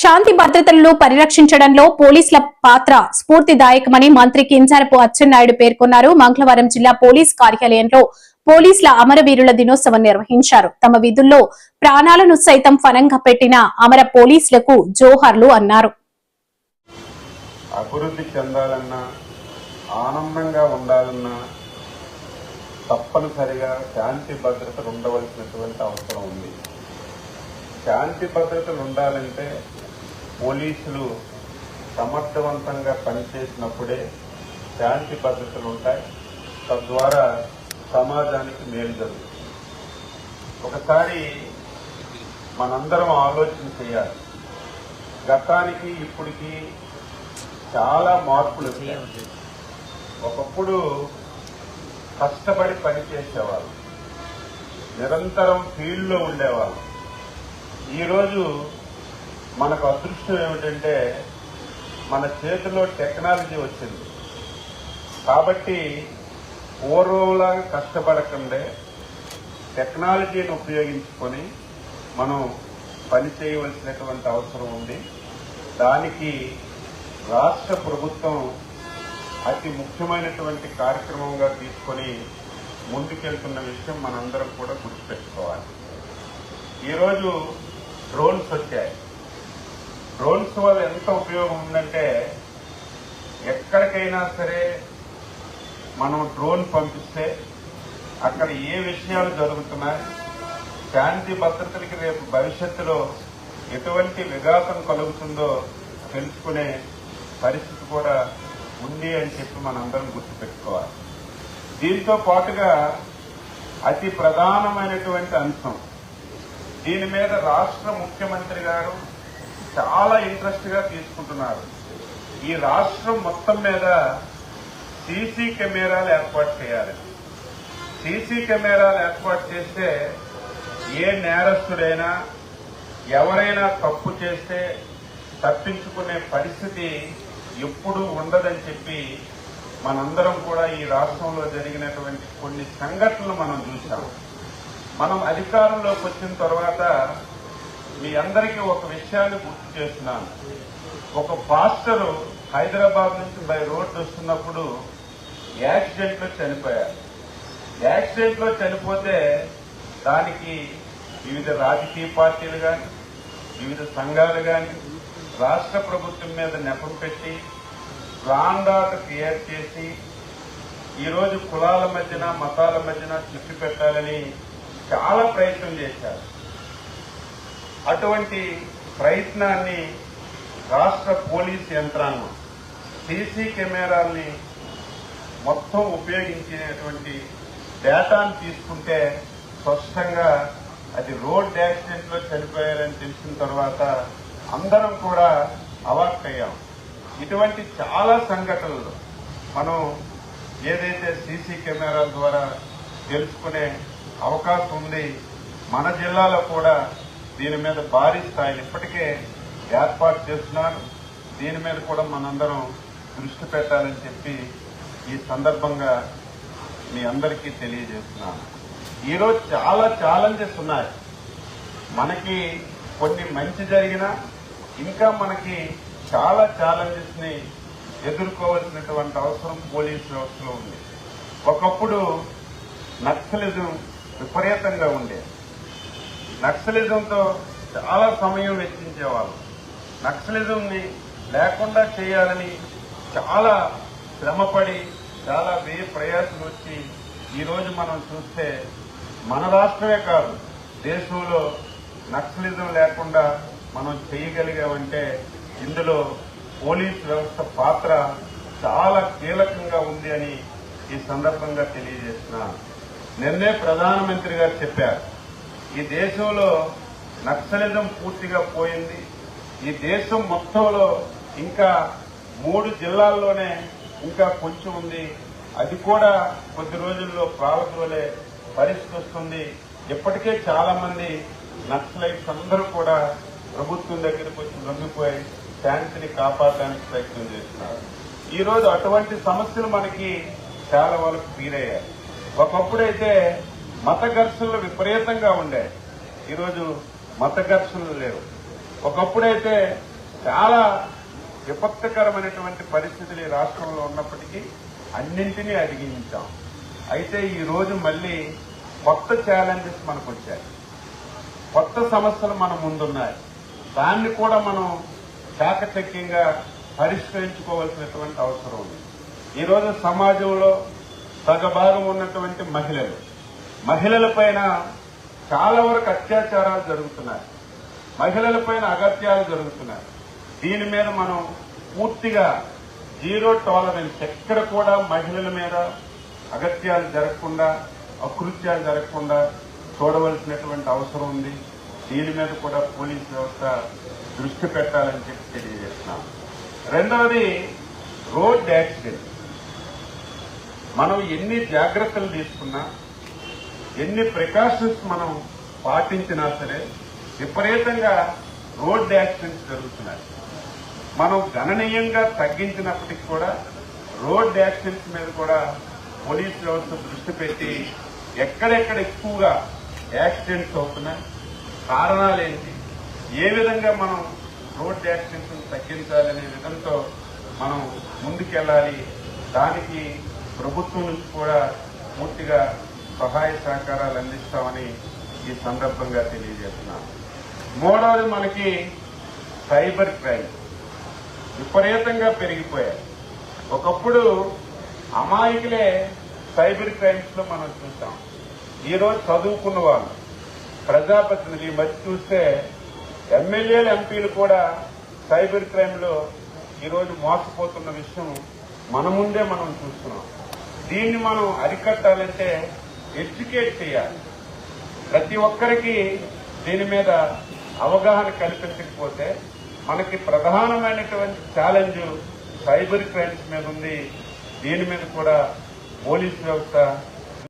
శాంతి భద్రతలను పరిరక్షించడంలో పోలీసుల పాత్ర స్ఫూర్తిదాయకమని మంత్రి కింజారపు అచ్చెన్నాయుడు పేర్కొన్నారు. మంగళవారం జిల్లా పోలీస్ కార్యాలయంలో పోలీసుల అమరవీరుల దినోత్సవం నిర్వహించారు. తమ విధుల్లో ప్రాణాలను సైతం ఫలంగా పెట్టిన అమర పోలీసులకు జోహార్లు అన్నారు. అభివృద్ధి చెందాలన్నా ఆనందంగా ఉండాలన్నా తప్పనిసరిగా శాంతి భద్రతలు ఉండవలసినటువంటి అవసరం ఉంది. శాంతి భద్రతలు ఉండాలంటే పోలీసులు సమర్థవంతంగా పనిచేసినప్పుడే శాంతి భద్రతలు ఉంటాయి. తద్వారా సమాజానికి మేలు జరుగుతుంది. ఒకసారి మనందరం ఆలోచన చేయాలి. గతానికి ఇప్పటికి చాలా మార్పులు ఒకప్పుడు కష్టపడి పనిచేసేవాళ్ళు. నిరంతరం ఫీల్డ్లో ఉండేవాళ్ళు. ఈరోజు మనకు అదృష్టం ఏమిటంటే మన చేతిలో టెక్నాలజీ వచ్చింది. కాబట్టి పూర్వంలాగా కష్టపడకుండా టెక్నాలజీని ఉపయోగించుకొని మనం పని చేయవలసినటువంటి అవసరం ఉంది. దానికి రాష్ట్ర ప్రభుత్వం అతి ముఖ్యమైనటువంటి కార్యక్రమంగా తీసుకొని ముందుకెళ్తున్న విషయం మనందరం కూడా గుర్తుపెట్టుకోవాలి. ఈరోజు డ్రోన్స్ వచ్చాయి. డ్రోన్స్ వల్ల ఎంత ఉపయోగం ఉందంటే ఎక్కడికైనా సరే మనం డ్రోన్ పంపిస్తే అక్కడ ఏ విషయాలు జరుగుతున్నాయి శాంతి భద్రతలకి రేపు భవిష్యత్తులో ఎటువంటి విఘాతం కలుగుతుందో తెలుసుకునే పరిస్థితి కూడా ఉంది అని చెప్పి మనందరం గుర్తుపెట్టుకోవాలి. దీంతో పాటుగా అతి ప్రధానమైనటువంటి అంశం దీని మీద రాష్ట్ర ముఖ్యమంత్రి గారు చాలా ఇంట్రెస్ట్గా తీసుకుంటున్నారు. ఈ రాష్ట్రం మొత్తం మీద సీసీ కెమెరాలు ఏర్పాటు చేయాలి. సీసీ కెమెరాలు ఏర్పాటు చేస్తే ఏ నేరస్తుడైనా ఎవరైనా తప్పు చేస్తే తప్పించుకునే పరిస్థితి ఎప్పుడూ ఉండదని చెప్పి మనందరం కూడా ఈ రాష్ట్రంలో జరిగినటువంటి కొన్ని సంఘటనలు మనం చూసాము మనం అధికారంలోకి వచ్చిన తర్వాత మీ అందరికీ ఒక విషయాన్ని గుర్తు చేస్తున్నాను. ఒక పాస్టరు హైదరాబాద్ నుంచి బై రోడ్డు వస్తున్నప్పుడు యాక్సిడెంట్లో చనిపోయారు. యాక్సిడెంట్లో చనిపోతే దానికి వివిధ రాజకీయ పార్టీలు కానీ వివిధ సంఘాలు కానీ రాష్ట్ర ప్రభుత్వం మీద నెపం పెట్టి రాండాట క్రియేట్ చేసి ఈరోజు కులాల మధ్యన మతాల మధ్యన చిచ్చు పెట్టాలని చాలా ప్రయత్నం చేశారు. అటువంటి ప్రయత్నాన్ని రాష్ట్ర పోలీస్ యంత్రాంగం సీసీ కెమెరాల్ని మొత్తం ఉపయోగించినటువంటి డేటాను తీసుకుంటే స్పష్టంగా అది రోడ్ యాక్సిడెంట్లో చనిపోయారని తెలిసిన తర్వాత అందరం కూడా అవాక్కయ్యాం ఇటువంటి చాలా సంఘటనలు మనం ఏదైతే సీసీ కెమెరాల ద్వారా తెలుసుకునే అవకాశం ఉంది మన జిల్లాలో కూడా దీని మీద భారీ స్థాయిలో ఇప్పటికే ఏర్పాటు చేస్తున్నారు. దీని మీద కూడా మనందరం దృష్టి పెట్టాలని చెప్పి ఈ సందర్భంగా మీ అందరికీ తెలియజేస్తున్నాను. ఈరోజు చాలా ఛాలెంజెస్ ఉన్నాయి. మనకి కొన్ని మంచి జరిగినా ఇంకా మనకి చాలా ఛాలెంజెస్ని ఎదుర్కోవాల్సినటువంటి అవసరం పోలీస్ వ్యవస్థలో ఉంది. ఒకప్పుడు నక్సలిజం విపరీతంగా ఉండేది నక్సలిజంతో చాలా సమయం వెచ్చించేవాళ్ళు. నక్సలిజంని లేకుండా చేయాలని చాలా శ్రమపడి చాలా వే ప్రయాసం వచ్చి ఈరోజు మనం చూస్తే మన రాష్ట్రమే కాదు దేశంలో నక్సలిజం లేకుండా మనం చేయగలిగామంటే ఇందులో పోలీస్ వ్యవస్థ పాత్ర చాలా కీలకంగా ఉంది అని ఈ సందర్భంగా తెలియజేస్తున్నాను. నిన్నే ప్రధానమంత్రి గారు చెప్పారు. ఈ దేశంలో నక్సలిజం పూర్తిగా పోయింది. ఈ దేశం మొత్తంలో ఇంకా మూడు జిల్లాల్లోనే ఇంకా కొంచెం ఉంది. అది కూడా కొద్ది రోజుల్లో ప్రారంభంలోనే పరిస్థితి వస్తుంది. ఇప్పటికే చాలా మంది నక్సలైట్స్ అందరూ కూడా ప్రభుత్వం దగ్గరకు వచ్చి లొంగిపోయి శాంతిని కాపాడడానికి ప్రయత్నం చేస్తున్నారు. ఈరోజు అటువంటి సమస్యలు మనకి చాలా వరకు తీరయ్యాయి ఒకప్పుడైతే మత ఘర్షణలు విపరీతంగా ఉండే. ఈరోజు మత ఘర్షణలు లేవు. ఒకప్పుడైతే చాలా విపత్కరమైనటువంటి పరిస్థితులు ఈ రాష్ట్రంలో ఉన్నప్పటికీ అన్నింటినీ అధిగమించాం. అయితే ఈ రోజు మళ్ళీ కొత్త ఛాలెంజెస్ మనకు వచ్చాయి. కొత్త సమస్యలు మన ముందున్నాయి. దాన్ని కూడా మనం చాకచక్యంగా పరిష్కరించుకోవాల్సినటువంటి అవసరం ఉంది. ఈరోజు సమాజంలో సగభాగం ఉన్నటువంటి మహిళలు. మహిళల పైన చాలా వరకు అత్యాచారాలు జరుగుతున్నాయి. మహిళల పైన అగత్యాలు జరుగుతున్నాయి. దీని మీద మనం పూర్తిగా జీరో టాలరెన్స్ ఎక్కడ కూడా మహిళల మీద అగత్యాలు జరగకుండా అకృత్యాలు జరగకుండా చూడవలసినటువంటి అవసరం ఉంది. దీని మీద కూడా పోలీస్ వ్యవస్థ దృష్టి పెట్టాలని చెప్పి తెలియజేస్తున్నాం. రెండవది రోడ్ యాక్సిడెంట్. మనం ఎన్ని జాగ్రత్తలు తీసుకున్నా ఎన్ని ప్రికాషన్స్ మనం పాటించినా సరే విపరీతంగా రోడ్ యాక్సిడెంట్స్ జరుగుతున్నాయి. మనం గణనీయంగా తగ్గించినప్పటికీ కూడా రోడ్ యాక్సిడెంట్స్ మీద కూడా పోలీస్ వ్యవస్థ దృష్టి పెట్టి ఎక్కడెక్కడ ఎక్కువగా యాక్సిడెంట్స్ అవుతున్నాయి కారణాలేంటి ఏ విధంగా మనం రోడ్ యాక్సిడెంట్స్ తగ్గించాలనే విధంతో మనం ముందుకెళ్ళాలి దానికి ప్రభుత్వం నుంచి కూడా పూర్తిగా సహాయ సహకారాలు అందిస్తామని ఈ సందర్భంగా తెలియజేస్తున్నాను. మూడవది మనకి సైబర్ క్రైమ్. విపరీతంగా పెరిగిపోయాయి. ఒకప్పుడు అమాయకులే సైబర్ క్రైమ్స్లో మనం చూసాం ఈరోజు చదువుకున్న వాళ్ళు ప్రజాప్రతినిధులు ఈ మధ్య చూస్తే ఎమ్మెల్యేలు ఎంపీలు కూడా సైబర్ క్రైమ్లో ఈరోజు మోసపోతున్న విషయం మన ముందే మనం చూస్తున్నాం. దీన్ని మనం అరికట్టాలంటే ఎడ్యుకేట్ చేయాలి. ప్రతి ఒక్కరికి దీని మీద అవగాహన కల్పించకపోతే మనకి ప్రధానమైనటువంటి ఛాలెంజ్ సైబర్ క్రైమ్స్ మీద ఉంది. దీని మీద కూడా పోలీస్ వ్యవస్థ